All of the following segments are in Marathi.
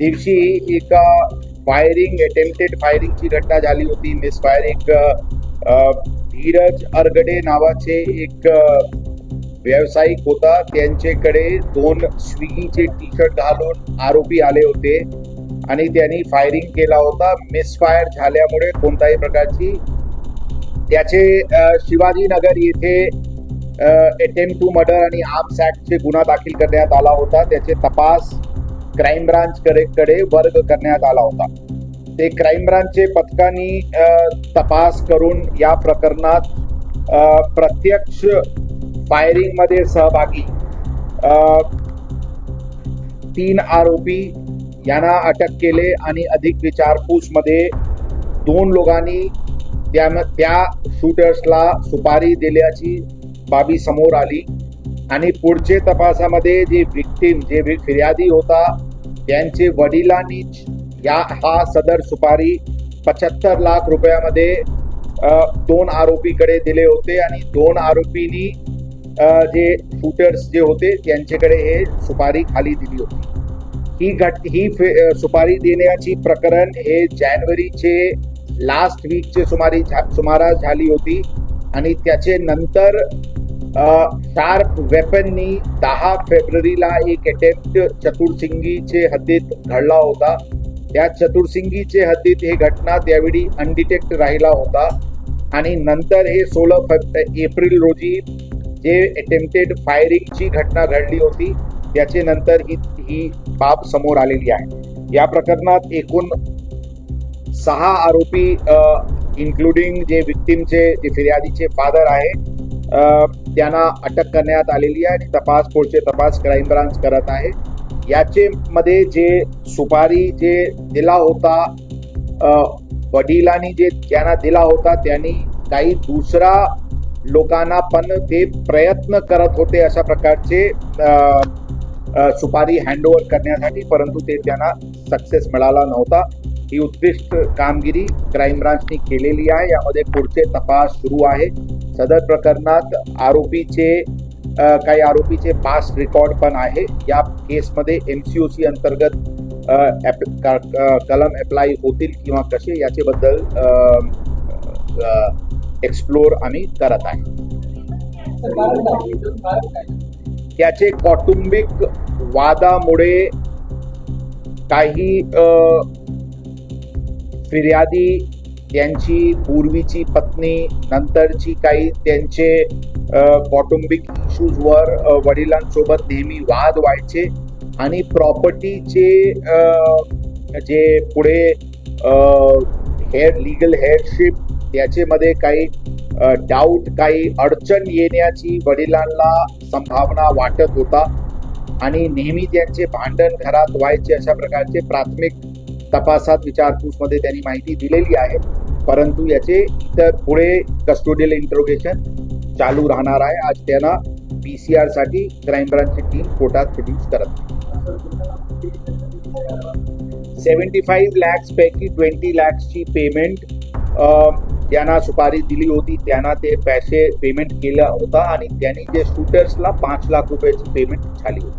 दिवशी एका फायरिंग अटेम्प्टेड फायरिंगची घटना झाली होती. मिस फायरिंग धीरज अरगडे नावाचे एक व्यावसायिक होता. त्यांच्याकडे दोन स्विगीचे टी शर्ट घालून आरोपी आले होते आणि त्यांनी फायरिंग केला होता. मिसफायर झाल्यामुळे कोणत्याही प्रकारची त्याचे शिवाजीनगर येथे अटेम्प्ट टू मर्डर आणि आर्म्स ऍक्टचे गुन्हा दाखल करण्यात आला होता. त्याचे तपास क्राईम ब्रांच कडे कडे वर्ग करण्यात आला होता. ते क्राईम ब्रांचचे पथकांनी तपास करून या प्रकरणात प्रत्यक्ष फायरिंगमध्ये सहभागी तीन आरोपी यांना अटक केले आणि अधिक विचारपूसमध्ये दोन लोकांनी त्या त्या शूटर्सला सुपारी दिल्याची बाबी समोर आली. आणि पुढचे तपासामध्ये जे विक्टीम जे फिर्यादी होता त्यांचे वडिलांनी या हा सदर सुपारी पचहत्तर लाख रुपयामध्ये दोन आरोपीकडे दिले होते आणि दोन आरोपींनी जे शूटर्स जे होते त्यांच्याकडे हे सुपारी खाली दिली होती. ही घट ही फे- सुपारी देण्याची प्रकरण हे जानेवारीचे लास्ट वीकचे सुमारी झा- सुमारास झाली होती आणि त्याचे नंतर शार्प वेपननी दहा फेब्रुवारीला एक अटेम्प्ट चतुर्सिंगीचे हद्दीत घडला होता. त्या चतुर्सिंगीचे हद्दीत हे घटना त्यावेळी अनडिटेक्ट राहिला होता. आणि नंतर हे सोळा एप्रिल रोजी जे अटेम्प्टेड फायरिंगची घटना घडली होती त्याचे नंतर ही ही बाब समोर आलेली आहे. या प्रकरणात एकूण सहा आरोपी इन्क्लुडिंग जे विक्टीमचे जे फिर्यादीचे फादर आहे त्यांना अटक करण्यात आलेली आहे. आणि तपास पुढचे तपास क्राईम ब्रांच करत आहे. याचे मध्ये जे सुपारी जे दिला होता वडिलांनी जे त्यांना दिला होता त्यांनी काही दुसरा लोकांना पण ते प्रयत्न करत होते अशा प्रकारचे सुपारी हँडओव्हर करण्यासाठी परंतु ते त्यांना सक्सेस मिळाला नव्हता. ही उत्कृष्ट कामगिरी क्राईम ब्रांचने केलेली आहे. यामध्ये पुढचे तपास सुरू आहे. सदर प्रकरणात आरोपीचे काही आरोपीचे पास रेकॉर्ड पण आहे. या केसमध्ये एम सी ओ सी अंतर्गत कलम अप्लाय होतील किंवा कसे याच्याबद्दल एक्सप्लोर आम्ही करत आहे. त्याचे कौटुंबिक वादामुळे काही फिर्यादी त्यांची पूर्वीची पत्नी नंतरची काही त्यांचे कौटुंबिक इश्यूजवर वडिलांसोबत नेहमी वाद व्हायचे आणि प्रॉपर्टीचे जे पुढे हेअर लिगल हेअरशिप त्याच्यामध्ये काही डाऊट काही अडचण येण्याची वडिलांना संभावना वाटत होता. आणि नेहमी त्यांचे भांडण घरात व्हायचे अशा प्रकारचे प्राथमिक तपासात विचारपूसमध्ये त्यांनी माहिती दिलेली आहे. परंतु याचे इतर पुढे कस्टोडियल इंटरोगेशन चालू राहणार आहे. आज त्यांना पी सी आरसाठी क्राईम ब्रांचची टीम कोर्टात प्रोड्यूस करत सेवन्टी फाईव्ह लॅक्स पैकी ट्वेंटी लॅक्सची पेमेंट त्यांना सुपारी दिली होती. त्यांना ते पैसे पेमेंट केला होता आणि त्यांनी जे शूटर्सला पाच लाख रुपयाची पेमेंट झाली होती.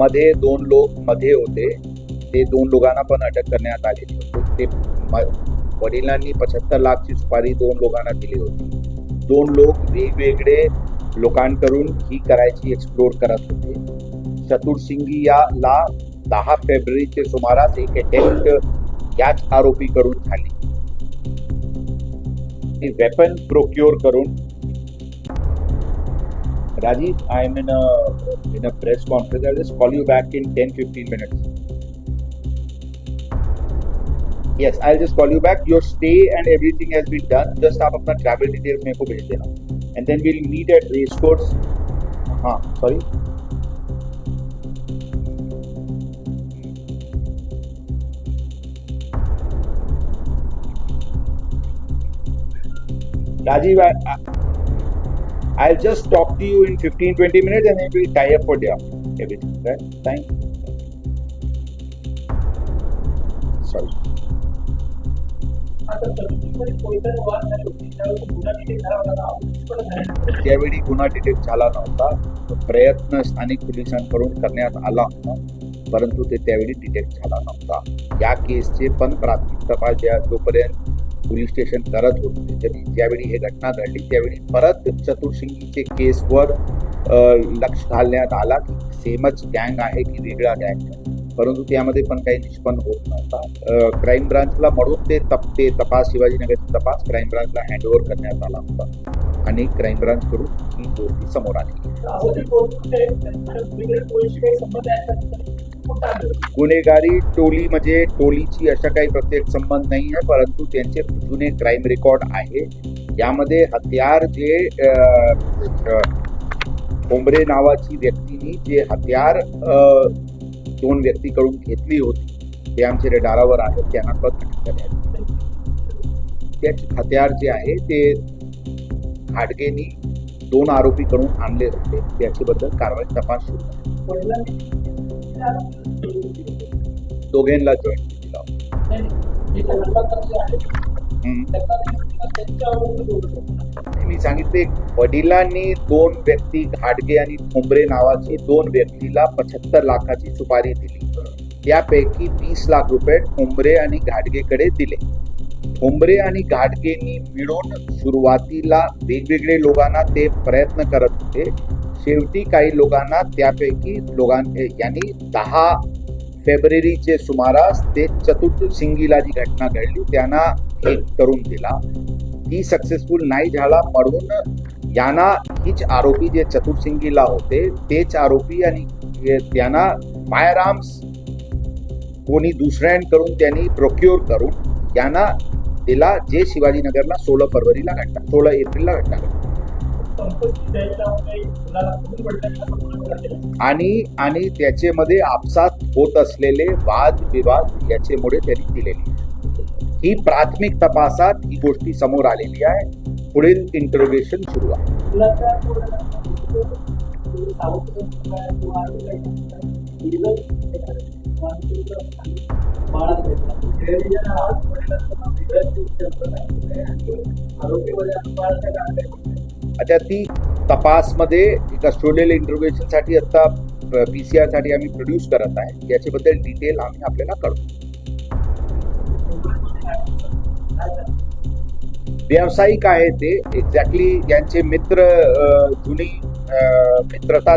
मध्ये दोन लोक मध्ये होते. ते दोन लोकांना पण अटक करण्यात आलेली होती. ते वडिलांनी पचहत्तर लाखची सुपारी दोन लोकांना दिली होती. दोन लोक वेगवेगळे लोकांकडून ही करायची एक्सप्लोर करत होते. चतुर्सिंगी याला दहा फेब्रुवारीचे सुमारास एक अटेम्प्ट याच आरोपीकडून झाली. वेपन प्रोक्युअर करून Rajiv, I'm in a in a press conference. I'll just call you back in 10-15 minutes. Yes, I'll just call you back. Your stay and everything has been done. Just आप अपना travel details मेरे को भेज And then we'll meet at race course. sorry. Rajiv, I, I'll just talk to you in 15 20 minutes and it will tie up for the everything. Right? Thank you. Sorry. आता त्यावेळी गुन्हा डिटेक्ट झाला नव्हता प्रयत्न स्थानिक पोलिसांकडून करण्यात आला होता परंतु ते त्यावेळी डिटेक्ट झाला नव्हता या केसचे पण प्राथमिक तपास जोपर्यंत पोलीस स्टेशन करत होते. त्यांनी ज्यावेळी हे घटना घडली त्यावेळी परत चतुर्सिंगीचे केसवर लक्ष घालण्यात आला की सेमच गँग आहे की वेगळा गँग. आहे परंतु त्यामध्ये पण काही निष्पन्न होत नव्हता. क्राईम ब्रांचला म्हणून ते तप ते तपास शिवाजीनगरचा तपास क्राईम ब्रांचला हँडओव्हर करण्यात आला होता. आणि क्राईम ब्रांचकडून ही गोष्टी समोर आली गुन्हेगारी टोली म्हणजे टोलीची अशा काही प्रत्येक संबंध नाही आहे परंतु त्यांचे जुने क्राईम रेकॉर्ड आहे. यामध्ये हत्यार जे कोंबरे नावाची व्यक्तीनी जे हत्यार दोन व्यक्तीकडून घेतली होती ते आमच्या रडारावर आहे त्यांना पण करण्यात हत्यार जे आहे ते घाटगेनी दोन आरोपीकडून आणले होते. त्याच्याबद्दल कारवाई तपास सुरू आहे. दोघेंना जॉईन केला. मी सांगितले वडिलांनी दोन व्यक्ती घाटगे आणि ठोंबरे नावाची दोन व्यक्तीला पचहत्तर लाखाची सुपारी दिली. त्यापैकी वीस लाख रुपये ठोंबरे आणि घाटगेकडे दिले. ठोंबरे आणि घाटगेनी मिळून सुरुवातीला वेगवेगळे लोकांना ते प्रयत्न करत होते. शेवटी काही लोकांना त्यापैकी लोकां यांनी दहा फेब्रुवारीचे सुमारास ते चतुर्थसिंगीला जी घटना घडली त्यांना एक करून दिला. ती सक्सेसफुल नाही झाला म्हणून यांना हीच आरोपी जे चतुर्सिंगीला होते तेच आरोपी आणि त्यांना फायर आर्म्स कोणी दुसऱ्यांकडून त्यांनी प्रोक्युअर करून यांना दिला जे शिवाजीनगरला सोळा फरवरीला घटना सोळा एप्रिलला घडला. आणि आणि त्याच्यामध्ये आपसात होत असलेले वाद विवाद याच्यामुळे त्यांनी दिलेली ही प्राथमिक तपासात ही गोष्टी समोर आलेली आहे. पुढील इंटरोगेशन सुरू आहे. आरोग्य आता ती तपासमध्ये कस्टोडियल इंटरोगेशनसाठी आता सी साठी आम्ही प्रोड्यूस करत आहे. याच्याबद्दल डिटेल आम्ही आपल्याला कळू व्यावसायिक आहे ते. एक्झॅक्टली यांचे मित्र जुनी मित्रता